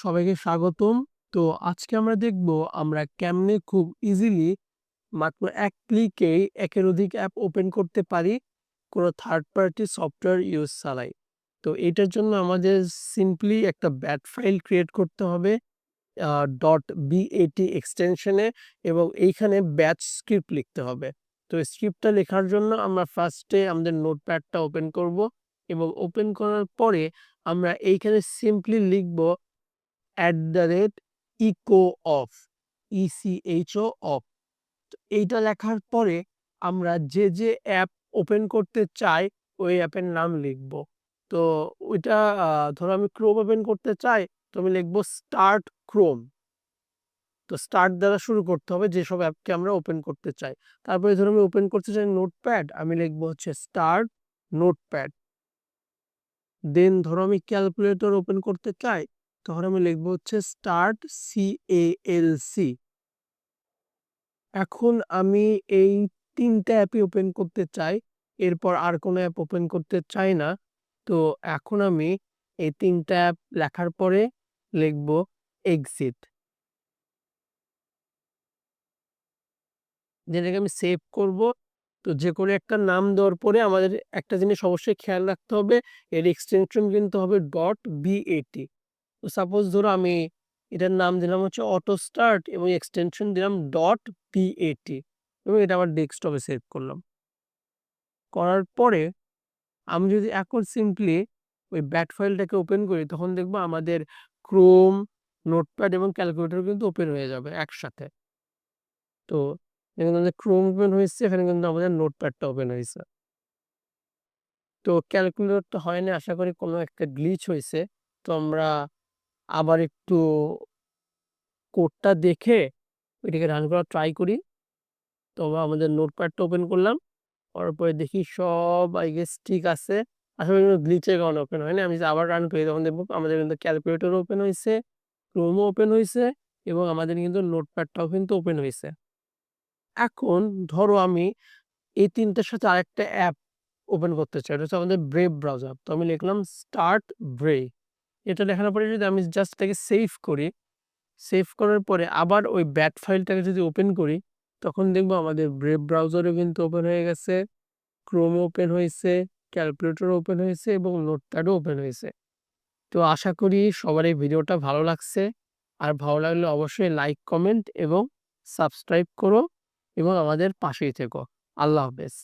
সবাইকে স্বাগতম। তো আজকে আমরা দেখব আমরা কেমনে খুব ইজিলি মাত্র এক ক্লিকেই একের অধিক অ্যাপ ওপেন করতে পারি কোনো থার্ড পার্টি সফটওয়্যার ইউজ ছাড়াই। তো এটার জন্য আমাদের সিম্পলি একটা ব্যাট ফাইল ক্রিয়েট করতে হবে ডট বিএটি এক্সটেনশনে এবং এইখানে ব্যাচ স্ক্রিপ্ট লিখতে হবে। তো স্ক্রিপ্টটা লেখার জন্য আমরা ফার্স্টে আমাদের নোটপ্যাডটা ওপেন করব এবং ওপেন করার পরে আমরা এইখানে সিম্পলি লিখব at the rate echo off ECHO off এইটা লেখার পরে আমরা যে যে অ্যাপ ওপেন করতে চাই, ওই অ্যাপের নাম লিখব। তো ওইটা ধরো আমি ক্রোম ওপেন করতে চাই, তো আমি লিখব স্টার্ট ক্রোম তো স্টার্ট দ্বারা শুরু করতে হবে যেসব অ্যাপকে আমরা ওপেন করতে চাই। তারপরে ধরো আমি ওপেন করতে চাই নোটপ্যাড আমি লিখব হচ্ছে স্টার্ট নোটপ্যাড দেন ধরো আমি ক্যালকুলেটর ওপেন করতে চাই তখন আমি লিখব হচ্ছে start C A L C এখন আমি এই তিনটা অ্যাপই ওপেন করতে চাই, এরপর আর কোনো অ্যাপ ওপেন করতে চাই না। তো এখন আমি এই তিনটা অ্যাপ লেখার পরে লিখব এক্সিট যেটাকে আমি সেভ করব, তো যে কোনো একটা নাম দেওয়ার পরে আমাদের একটা জিনিস অবশ্যই খেয়াল রাখতে হবে, এর এক্সটেনশন কিন্তু হবে ডট বিএটি তো সাপোজ ধরো আমি এটার নাম দিলাম হচ্ছে অটো স্টার্ট এবং এক্সটেনশন দিলাম ডট পিএটি এবং এটা আমার ডেস্কটপে সেভ করলাম। করার পরে আমি যদি এখন সিম্পলি ওই ব্যাট ফাইলটাকে ওপেন করি, তখন দেখব আমাদের ক্রোম নোটপ্যাড এবং ক্যালকুলেটর কিন্তু ওপেন হয়ে যাবে একসাথে। তো এখানে আমাদের ক্রোম ওপেন হয়েছে, এখানে কিন্তু আমাদের নোটপ্যাডটা ওপেন হয়েছে। তো ক্যালকুলেটর তো হয়নি আশা করি কোনো একটা গ্লিচ হয়েছে। তো আমরা আবার একটু কোডটা দেখে ওইটাকে রান করা ট্রাই করি। তো আমাদের নোটপ্যাডটা ওপেন করলাম, করার পরে দেখি সব আই গেস ঠিক আছে। আসলে কিন্তু গ্লিচের কারণে ওপেন হয়নি। আমি আবার রান করি, তখন দেখব আমাদের কিন্তু ক্যালকুলেটর ওপেন হয়েছে ক্রোমও ওপেন হয়েছে এবং আমাদের কিন্তু নোটপ্যাডটাও কিন্তু ওপেন হয়েছে। এখন ধরো আমি এই তিনটার সাথে আরেকটা অ্যাপ ওপেন করতে চাই, এটা হচ্ছে আমাদের ব্রেভ ব্রাউজার তো আমি লিখলাম স্টার্ট ব্রে এটা লেখার পরে যদি আমি জাস্ট এটাকে সেভ করি সেভ করার পরে আবার ওই ব্যাট ফাইলটাকে যদি ওপেন করি, তখন দেখব আমাদের ব্রেভ ব্রাউজারও কিন্তু ওপেন হয়ে গেছে ক্রোম ওপেন হয়েছে ক্যালকুলেটর ওপেন হয়েছে এবং নোটপ্যাডও ওপেন হয়েছে। তো আশা করি সবার এই ভিডিওটা ভালো লাগছে। আর ভালো লাগলে অবশ্যই লাইক কমেন্ট এবং সাবস্ক্রাইব করো এবং আমাদের পাশেই থেকো। আল্লাহ হাফেজ।